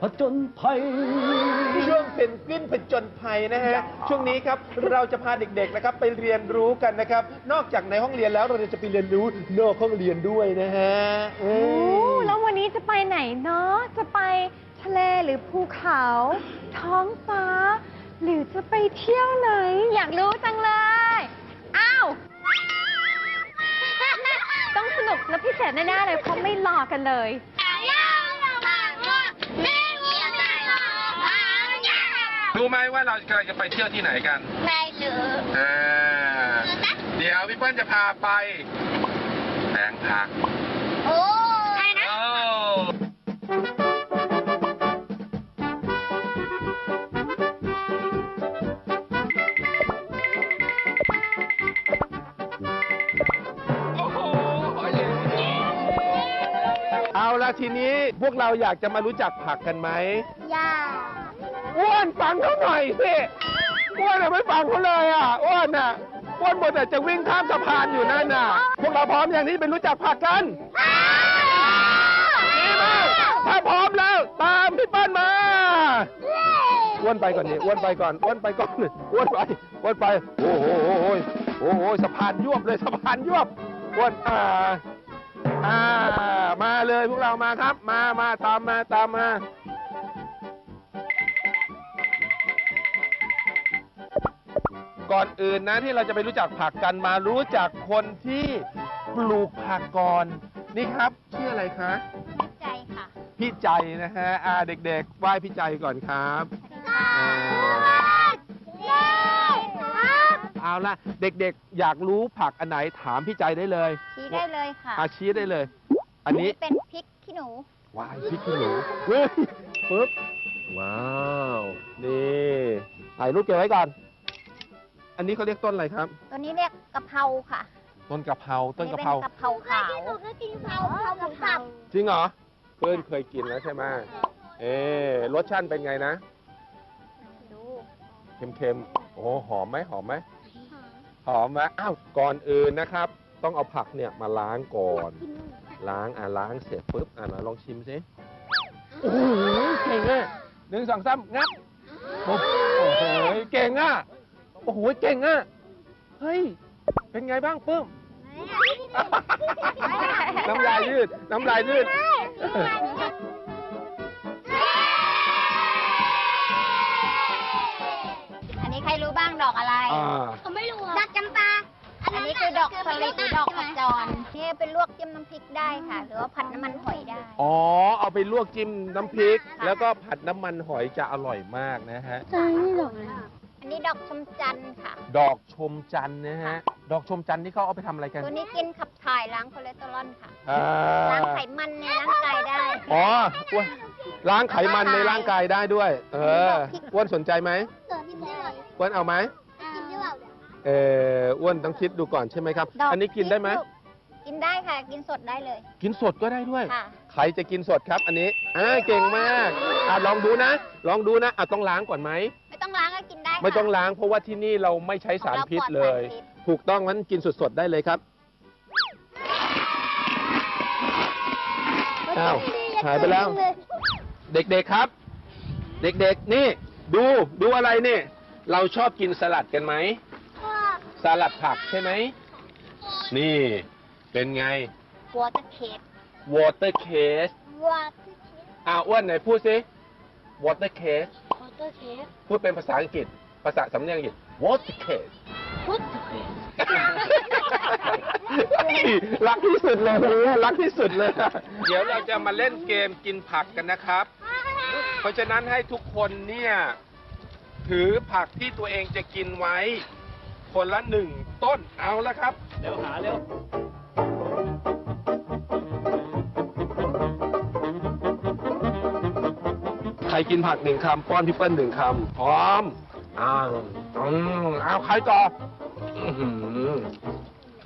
ผจญภัย ช่วงเพนกวินผจญภัยนะฮะ ช่วงนี้ครับเราจะพาเด็กๆนะครับไปเรียนรู้กันนะครับ นอกจากในห้องเรียนแล้วเราจะไปเรียนรู้นอกห้องเรียนด้วยนะฮะเอโอ้อแล้ววันนี้จะไปไหนเนาะ จะไปทะเลหรือภูเขา ท้องฟ้า หรือจะไปเที่ยวไหน อยากรู้จังเลย อ้าว ต้องสนุกและพิเศษแน่ๆเลยเพราะไม่รอกันเลย รู้ไหมว่าเรากำลังจะไปเที่ยวที่ไหนกันไม่รู้อ่าเดี๋ยวพี่เปิ้ลจะพาไปแบงพัก โอ้ใครนะ โอ้โอ้โหเอาละทีนี้พวกเราอยากจะมารู้จักผักกันไหมย่า อ้วนฟังเขาหน่อยสิอ้วนอะไม่ฟังเขาเลยอะอ้วนอะอ้วนหมดแต่จะวิ่งข้ามสะพานอยู่นั่นน่ะ พวกเราพร้อมอย่างนี้ไปรู้จักผักกันดีมากถ้าพร้อมแล้วตามพี่เปิ้ลมาอ้วนไปก่อนนี่อ้วนไปก่อนอ้วนไปก่อนอ้วนไปอ้วนไป โอ้โหโอ้โหโอ้โหสะพานยวบเลยสะพานยวบอ้วนอ่าอ่ามาเลยพวกเรามาครับ มามาตามมาตามมา ก่อนอื่นนะที่เราจะไปรู้จักผักกันมารู้จักคนที่ปลูกผักก่อนนี่ครับชื่ออะไรคะใจค่ะ พี่ใจนะฮะอ่าเด็กๆไหว้พี่ใจก่อนครับอ่าเย้ครับเอาละเด็กๆ อยากรู้ผักอันไหนถามพี่ใจได้เลยชี้ได้เลยค่ะอาชี้ได้เลย อันนี้เป็นพริกขี้หนูวายพริกขี้หนูเฮ้ยปึ๊บว้าวนี่ถ่ายรูปเก็บไว้ก่อน อันนี้เขาเรียกต้นอะไรครับ ตัวนี้เรียกกะเพราค่ะต้นกะเพราต้นกะเพราป็กะเพราขาวหนูก็กินกะเพราหมูสับจริงเหรอเพื่อนเคยกินแล้วใช่ไหมเอ๊ะรสชาติเป็นไงนะ ดูเค็มๆ โอ้หอมไหมหอมไหมหอมไหมอ้าวก่อนอื่นนะครับ ต้องเอาผักเนี่ยมาล้างก่อน ล้างอะล้างเสร็จปุ๊บอะมาลองชิมสิโอ้โหเก่งอะหนึ่งสองสามงับโอ้โหเก่งอะ โอ้โหเก่งอะ เฮ้ย เป็นไงบ้างปื้ม น้ำลายยืด น้ำลายยืด อันนี้ใครรู้บ้างดอกอะไร อ่า ผมไม่รู้ดอกจำปา อันนี้คือดอกสลิดหรือดอกขจรนี่เป็นลวกจิ้มน้ำพริกได้ค่ะ หรือว่าผัดน้ำมันหอยได้ อ๋อ เอาไปลวกจิ้มน้ำพริกค่ะแล้วก็ผัดน้ำมันหอยจะอร่อยมากนะฮะอั นนี้ดอกชมจันทร์ค่ะ ดอกชมจันทร์นะฮะ ดอกชมจันทร์นี่เขาเอาไปทำอะไรกันตัวนี้กินขับถ่ายล้างคอเลสเตอรอลค่ะ อ่าล้างไขมันในร่างกายได้ อ๋ออ้วนล้างไขมันในร่างกายได้ด้วย เอออ้วนสนใจไหมกินได้อ้วนเอาไหมกินได้เปล่าเอออ้วนต้องคิดดูก่อนใช่ไหมครับดอกอันนี้กินได้ไหม กินได้ค่ะ กินสดได้เลยกินสดก็ได้ด้วย ค่ะ ใครจะกินสดครับ อันนี้อ่าเก่งมากอะลองดูนะ ลองดูนะอะต้องล้างก่อนไหม ไม่ต้องล้างก็กินได้ค่ะไม่ต้องล้างเพราะว่าที่นี่เราไม่ใช้สารพิษเลย ของราปอดสารพิษ ถูกต้องงั้นกินสดๆได้เลยครับ อ้าวหายไปแล้ว เด็กๆครับ เด็กๆนี่ ดูดูอะไรนี่ เราชอบกินสลัดกันไหมสลัดผักใช่ไหม นี่ เป็นไง วอเตอร์เคส water case วอเตอร์เคสอ่าอ้วนไหนพูดสิ water case วอเตอร์เคสพูดเป็นภาษาอังกฤษ ภาษาสำเนียงอังกฤษ water case พุทธเคสรักที่สุดเลยรักที่สุดเลย เดี๋ยวเราจะมาเล่นเกมกินผักกันนะครับ เพราะฉะนั้นให้ทุกคนเนี่ย ถือผักที่ตัวเองจะกินไว้ คนละหนึ่งต้นเอาละครับ เร็วหาเร็ว ใครกินผักหนึ่งคำป้อนพี่เปิ้ลหนึ่งคำพร้อม อ้าวอืมเอาใครต่ออื้อหือ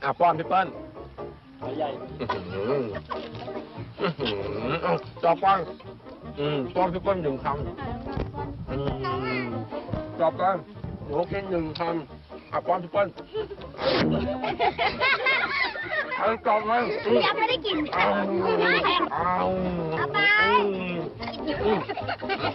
อะป้อนพี่เปิ้ลใหญ่อื้อหืออื้อหือเอาต่อป้อนอืมป้อนพี่เปิ้ลหนึ่งคำอืมต่อไปหนูกินหนึ่งคำอะป้อนพี่เปิ้ลเอาต่อไปอืมยังไม่ได้กิน เอาเอาเอาไป อืม ก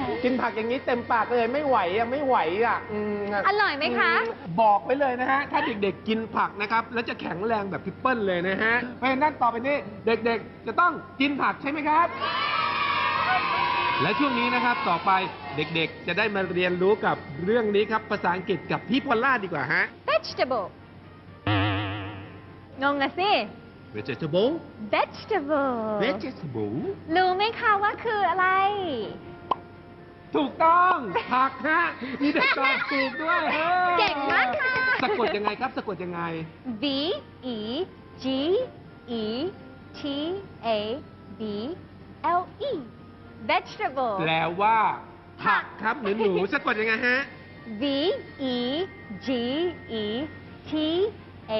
ิ นโอ้ยฟันเหลืองเลยกินผักอย่างนี้เต็มปากเลยไม่ไหวอะไม่ไหวอะอืมะอร่อยไหมคะ บอกไปเลยนะฮะ ถ้าเด็กๆกินผักนะครับ แล้วจะแข็งแรงแบบพิปเปิลเลยนะฮะเพราะฉะนั้นต่อไปนี้เด็กๆ จะต้องกินผักใช่ไหมครับ และช่วงนี้นะครับต่อไปเด็กๆ จะได้มาเรียนรู้กับเรื่องนี้ครับภาษาอังกฤษกับพี่พอลล่าดีกว่าฮะ vegetable งงอะสิ vegetable vegetable vegetable รู้ไหมคะว่าคืออะไร ถูกต้องผักฮะมีเด็กตอบถูกด้วยเฮ้ยเก่งมากค่ะ สะกดยังไงครับ สะกดยังไง V E G E T A B L E vegetable แปลว่า ผักครับหนูหนูๆสะกดยังไงฮะ V E G E T A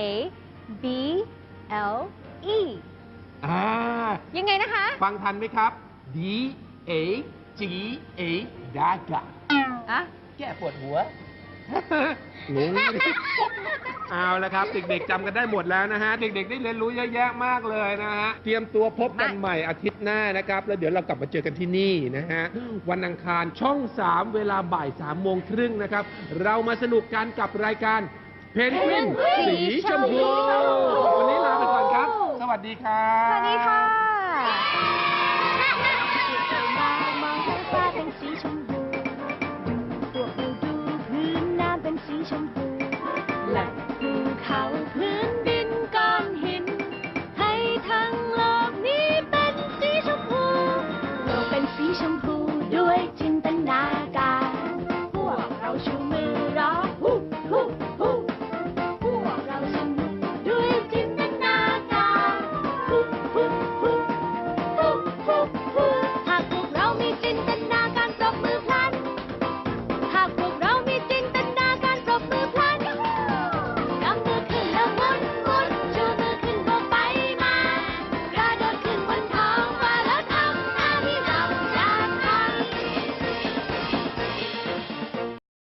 B L E อ่ายังไงนะคะ ฟังทันไหมครับ D A G A ดากะอะแก้ปวดหัวงงเอาละครับ เด็กๆจำกันได้หมดแล้วนะฮะ เด็กๆได้เรียนรู้เยอะแยะมากเลยนะฮะ เตรียมตัวพบกันใหม่อาทิตย์หน้านะครับ แล้วเดี๋ยวเรากลับมาเจอกันที่นี่นะฮะ วันอังคารช่อง 3 เวลาบ่าย3โมงครึ่งนะครับ เรามาสนุกกันกับรายการเพนกวินสีชมพูวันนี้ลาไปก่อนครับ สวัสดีครับ สวัสดีค่ะ 吉祥物如果有肚那咱们吉祥来